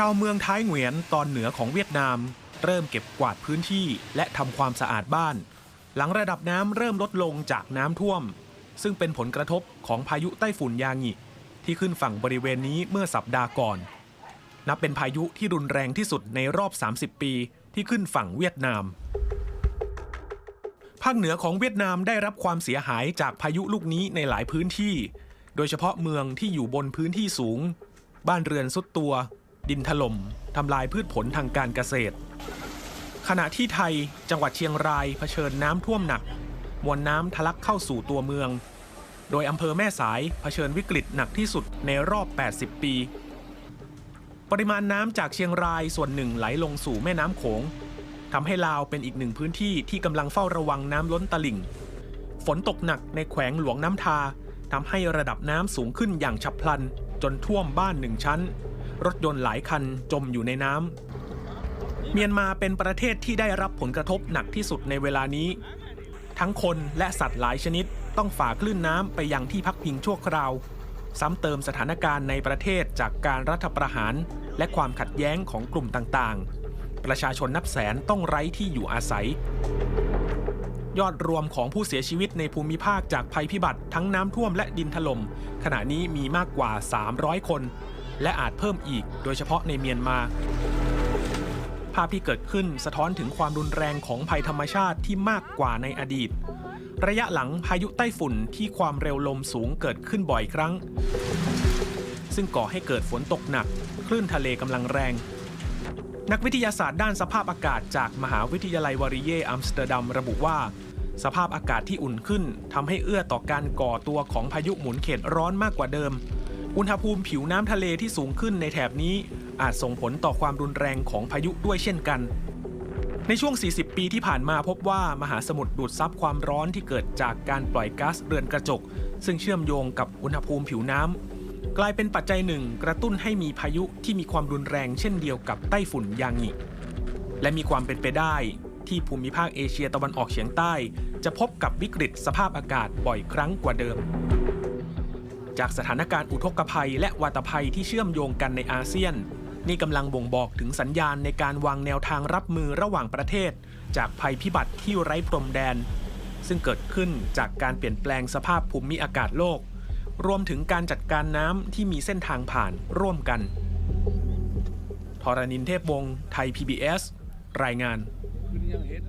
ชาวเมืองท้ายเหงียนตอนเหนือของเวียดนาม เริ่มเก็บกวาดพื้นที่และทำความสะอาดบ้าน หลังระดับน้ำเริ่มลดลงจากน้ำท่วม ซึ่งเป็นผลกระทบของพายุไต้ฝุ่นยางิที่ขึ้นฝั่งบริเวณนี้เมื่อสัปดาห์ก่อน นับเป็นพายุที่รุนแรงที่สุดในรอบ 30 ปีที่ขึ้นฝั่งเวียดนาม ภาคเหนือของเวียดนามได้รับความเสียหายจากพายุลูกนี้ในหลายพื้นที่ โดยเฉพาะเมืองที่อยู่บนพื้นที่สูง บ้านเรือนสุดตัว ดินถล่มทำลายพืชผลทางการเกษตร ขณะที่ไทยจังหวัดเชียงรายเผชิญน้ำท่วมหนัก มวลน้ำทะลักเข้าสู่ตัวเมือง โดยอำเภอแม่สายเผชิญวิกฤตหนักที่สุดในรอบ 80 ปี ปริมาณน้ำจากเชียงรายส่วนหนึ่งไหลลงสู่แม่น้ำโขงทำให้ลาวเป็นอีกหนึ่งพื้นที่ที่กำลังเฝ้าระวังน้ำล้นตลิ่ง ฝนตกหนักในแขวงหลวงน้ำทาทำให้ระดับน้ำสูงขึ้นอย่างฉับพลัน จนท่วมบ้านหนึ่งชั้น รถยนต์หลายคันจมอยู่ในน้ำเมียนมาเป็นประเทศที่ได้รับผลกระทบหนักที่สุดในเวลานี้ ทั้งคนและสัตว์หลายชนิดต้องฝ่าคลื่นน้ำไปยังที่พักพิงชั่วคราว ซ้ำเติมสถานการณ์ในประเทศจากการรัฐประหาร และความขัดแย้งของกลุ่มต่างๆ ประชาชนนับแสนต้องไร้ที่อยู่อาศัยยอดรวมของผู้เสียชีวิตในภูมิภาคจากภัยพิบัติทั้งน้ำท่วมและดินถล่มขณะนี้มีมากกว่า 300 คน และอาจเพิ่มอีกโดยเฉพาะในเมียนมา ภาพที่เกิดขึ้นสะท้อนถึงความรุนแรงของภัยธรรมชาติที่มากกว่าในอดีต ระยะหลังพายุไต้ฝุ่นที่ความเร็วลมสูงเกิดขึ้นบ่อยครั้ง ซึ่งก่อให้เกิดฝนตกหนัก คลื่นทะเลกำลังแรง นักวิทยาศาสตร์ด้านสภาพอากาศจากมหาวิทยาลัยวาริเยอัมสเตอร์ดัมระบุว่าสภาพอากาศที่อุ่นขึ้นทำให้เอื้อต่อการก่อตัวของพายุหมุนเขตร้อนมากกว่าเดิม อุณหภูมิผิวน้ำทะเลที่สูงขึ้นในแถบนี้อาจส่งผลต่อความรุนแรงของพายุด้วยเช่นกัน ในช่วง 40 ปีที่ผ่านมาพบว่ามหาสมุทรดูดซับความร้อนที่เกิดจากการปล่อยก๊าซเรือนกระจก ซึ่งเชื่อมโยงกับอุณหภูมิผิวน้ำกลายเป็นปัจจัยหนึ่งกระตุ้นให้มีพายุที่มีความรุนแรงเช่นเดียวกับไต้ฝุ่นยางิและมีความเป็นไปได้ที่ภูมิภาคเอเชียตะวันออกเฉียงใต้ จะพบกับวิกฤตสภาพอากาศบ่อยครั้งกว่าเดิม จากสถานการณ์อุทกภัย และวาตภัยที่เชื่อมโยงกันในอาเซียน นี่กำลังบ่งบอกถึงสัญญาณในการวางแนวทางรับมือระหว่างประเทศ จากภัยพิบัติที่ไร้พรมแดน ซึ่งเกิดขึ้นจากการเปลี่ยนแปลงสภาพภูมิอากาศโลก รวมถึงการจัดการน้ำที่มีเส้นทางผ่านร่วมกันทรณินเทพวงศ์ไทย PBS รายงาน